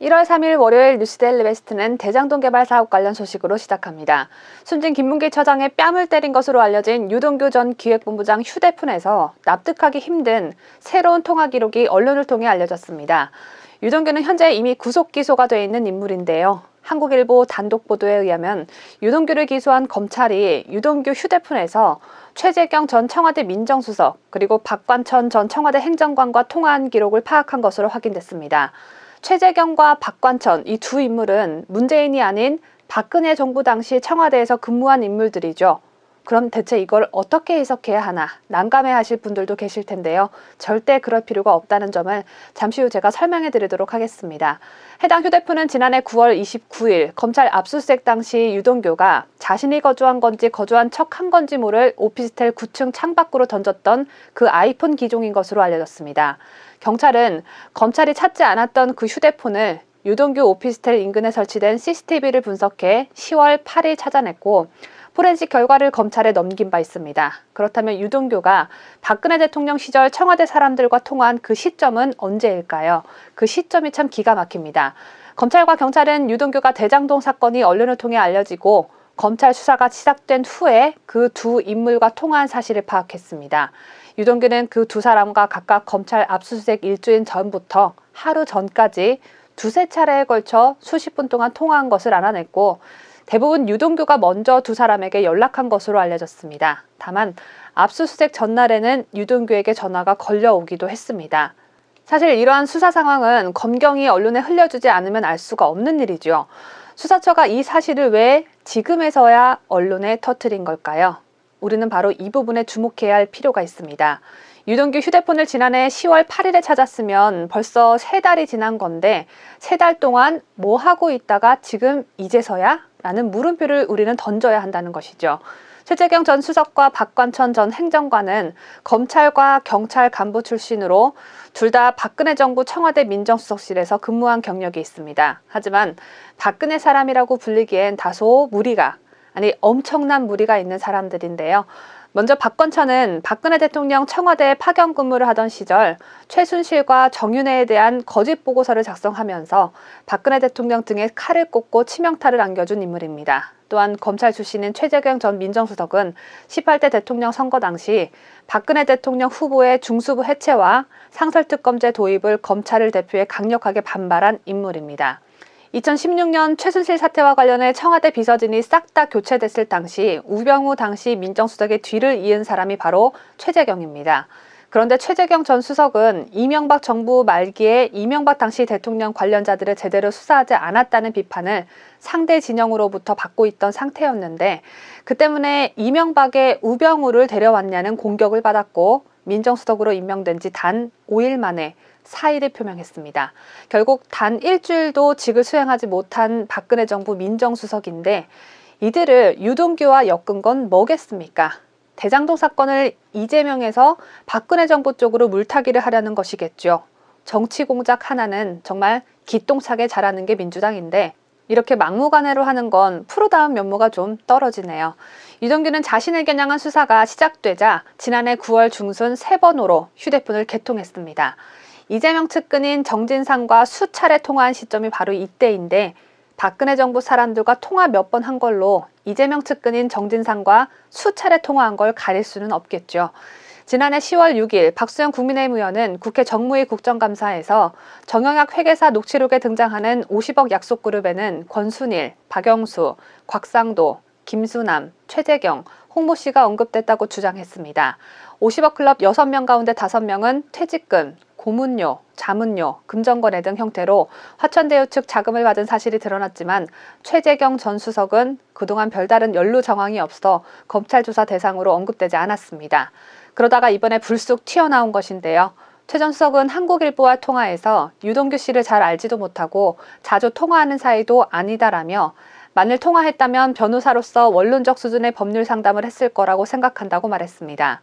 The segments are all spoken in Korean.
1월 3일 월요일 뉴스데일리 베스트는 대장동 개발 사업 관련 소식으로 시작합니다. 숨진 김문기 처장의 뺨을 때린 것으로 알려진 유동규 전 기획본부장 휴대폰에서 납득하기 힘든 새로운 통화 기록이 언론을 통해 알려졌습니다. 유동규는 현재 이미 구속 기소가 돼 있는 인물인데요. 한국일보 단독 보도에 의하면 유동규를 기소한 검찰이 유동규 휴대폰에서 최재경 전 청와대 민정수석 그리고 박관천 전 청와대 행정관과 통화한 기록을 파악한 것으로 확인됐습니다. 최재경과 박관천 이 두 인물은 문재인이 아닌 박근혜 정부 당시 청와대에서 근무한 인물들이죠. 그럼 대체 이걸 어떻게 해석해야 하나 난감해 하실 분들도 계실 텐데요. 절대 그럴 필요가 없다는 점을 잠시 후 제가 설명해 드리도록 하겠습니다. 해당 휴대폰은 지난해 9월 29일 검찰 압수수색 당시 유동규가 자신이 거주한 건지 거주한 척 한 건지 모를 오피스텔 9층 창밖으로 던졌던 그 아이폰 기종인 것으로 알려졌습니다. 경찰은 검찰이 찾지 않았던 그 휴대폰을 유동규 오피스텔 인근에 설치된 CCTV를 분석해 10월 8일 찾아냈고 포렌식 결과를 검찰에 넘긴 바 있습니다. 그렇다면 유동규가 박근혜 대통령 시절 청와대 사람들과 통화한 그 시점은 언제일까요? 그 시점이 참 기가 막힙니다. 검찰과 경찰은 유동규가 대장동 사건이 언론을 통해 알려지고 검찰 수사가 시작된 후에 그 두 인물과 통화한 사실을 파악했습니다. 유동규는 그 두 사람과 각각 검찰 압수수색 일주일 전부터 하루 전까지 두세 차례에 걸쳐 수십 분 동안 통화한 것을 알아냈고 대부분 유동규가 먼저 두 사람에게 연락한 것으로 알려졌습니다. 다만 압수수색 전날에는 유동규에게 전화가 걸려오기도 했습니다. 사실 이러한 수사 상황은 검경이 언론에 흘려주지 않으면 알 수가 없는 일이죠. 수사처가 이 사실을 왜 지금에서야 언론에 터뜨린 걸까요? 우리는 바로 이 부분에 주목해야 할 필요가 있습니다. 유동규 휴대폰을 지난해 10월 8일에 찾았으면 벌써 세 달이 지난 건데 세 달 동안 뭐 하고 있다가 지금 이제서야? 라는 물음표를 우리는 던져야 한다는 것이죠. 최재경 전 수석과 박관천 전 행정관은 검찰과 경찰 간부 출신으로 둘 다 박근혜 정부 청와대 민정수석실에서 근무한 경력이 있습니다. 하지만 박근혜 사람이라고 불리기엔 다소 무리가, 아니 엄청난 무리가 있는 사람들인데요. 먼저 박건천은 박근혜 대통령 청와대에 파견 근무를 하던 시절 최순실과 정윤회에 대한 거짓 보고서를 작성하면서 박근혜 대통령 등에 칼을 꽂고 치명타를 안겨준 인물입니다. 또한 검찰 출신인 최재경 전 민정수석은 18대 대통령 선거 당시 박근혜 대통령 후보의 중수부 해체와 상설특검제 도입을 검찰을 대표해 강력하게 반발한 인물입니다. 2016년 최순실 사태와 관련해 청와대 비서진이 싹 다 교체됐을 당시 우병우 당시 민정수석의 뒤를 이은 사람이 바로 최재경입니다. 그런데 최재경 전 수석은 이명박 정부 말기에 이명박 당시 대통령 관련자들을 제대로 수사하지 않았다는 비판을 상대 진영으로부터 받고 있던 상태였는데 그 때문에 이명박의 우병우를 데려왔냐는 공격을 받았고 민정수석으로 임명된 지 단 5일 만에 사의를 표명했습니다. 결국 단 일주일도 직을 수행하지 못한 박근혜 정부 민정수석인데 이들을 유동규와 엮은 건 뭐겠습니까? 대장동 사건을 이재명에서 박근혜 정부 쪽으로 물타기를 하려는 것이겠죠. 정치 공작 하나는 정말 기똥차게 잘하는 게 민주당인데 이렇게 막무가내로 하는 건 프로다운 면모가 좀 떨어지네요. 유동규는 자신을 겨냥한 수사가 시작되자 지난해 9월 중순 세 번호로 휴대폰을 개통했습니다. 이재명 측근인 정진상과 수차례 통화한 시점이 바로 이때인데 박근혜 정부 사람들과 통화 몇 번 한 걸로 이재명 측근인 정진상과 수차례 통화한 걸 가릴 수는 없겠죠. 지난해 10월 6일 박수영 국민의힘 의원은 국회 정무위 국정감사에서 정영학 회계사 녹취록에 등장하는 50억 약속그룹에는 권순일, 박영수, 곽상도, 김수남, 최재경, 홍모 씨가 언급됐다고 주장했습니다. 50억 클럽 6명 가운데 5명은 퇴직금, 고문료, 자문료, 금전거래 등 형태로 화천대유 측 자금을 받은 사실이 드러났지만 최재경 전 수석은 그동안 별다른 연루 정황이 없어 검찰 조사 대상으로 언급되지 않았습니다. 그러다가 이번에 불쑥 튀어나온 것인데요. 최전 수석은 한국일보와 통화해서 유동규 씨를 잘 알지도 못하고 자주 통화하는 사이도 아니다라며 만일 통화했다면 변호사로서 원론적 수준의 법률 상담을 했을 거라고 생각한다고 말했습니다.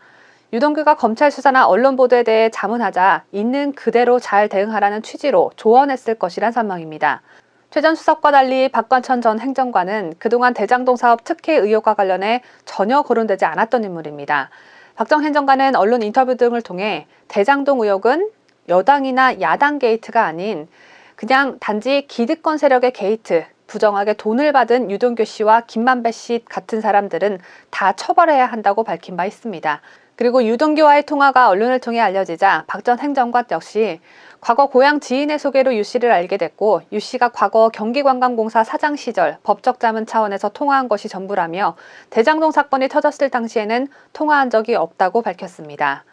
유동규가 검찰 수사나 언론 보도에 대해 자문하자 있는 그대로 잘 대응하라는 취지로 조언했을 것이란 설명입니다. 최전 수석과 달리 박관천 전 행정관은 그동안 대장동 사업 특혜 의혹과 관련해 전혀 거론되지 않았던 인물입니다. 박전 행정관은 언론 인터뷰 등을 통해 대장동 의혹은 여당이나 야당 게이트가 아닌 그냥 단지 기득권 세력의 게이트, 부정하게 돈을 받은 유동규 씨와 김만배 씨 같은 사람들은 다 처벌해야 한다고 밝힌 바 있습니다. 그리고 유동규와의 통화가 언론을 통해 알려지자 박 전 행정관 역시 과거 고향 지인의 소개로 유 씨를 알게 됐고 유 씨가 과거 경기관광공사 사장 시절 법적 자문 차원에서 통화한 것이 전부라며 대장동 사건이 터졌을 당시에는 통화한 적이 없다고 밝혔습니다.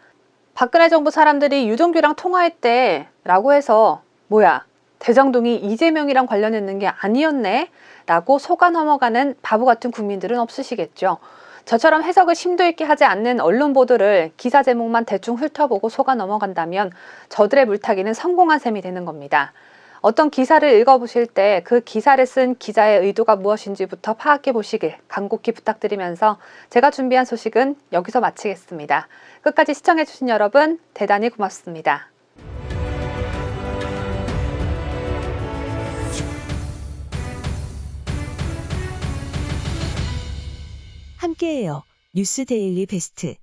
박근혜 정부 사람들이 유동규랑 통화했대 라고 해서 뭐야 대장동이 이재명이랑 관련했는 게 아니었네 라고 속아 넘어가는 바보 같은 국민들은 없으시겠죠. 저처럼 해석을 심도 있게 하지 않는 언론 보도를 기사 제목만 대충 훑어보고 속아 넘어간다면 저들의 물타기는 성공한 셈이 되는 겁니다. 어떤 기사를 읽어보실 때 그 기사를 쓴 기자의 의도가 무엇인지부터 파악해 보시길 간곡히 부탁드리면서 제가 준비한 소식은 여기서 마치겠습니다. 끝까지 시청해주신 여러분 대단히 고맙습니다. 함께해요. 뉴스 데일리 베스트.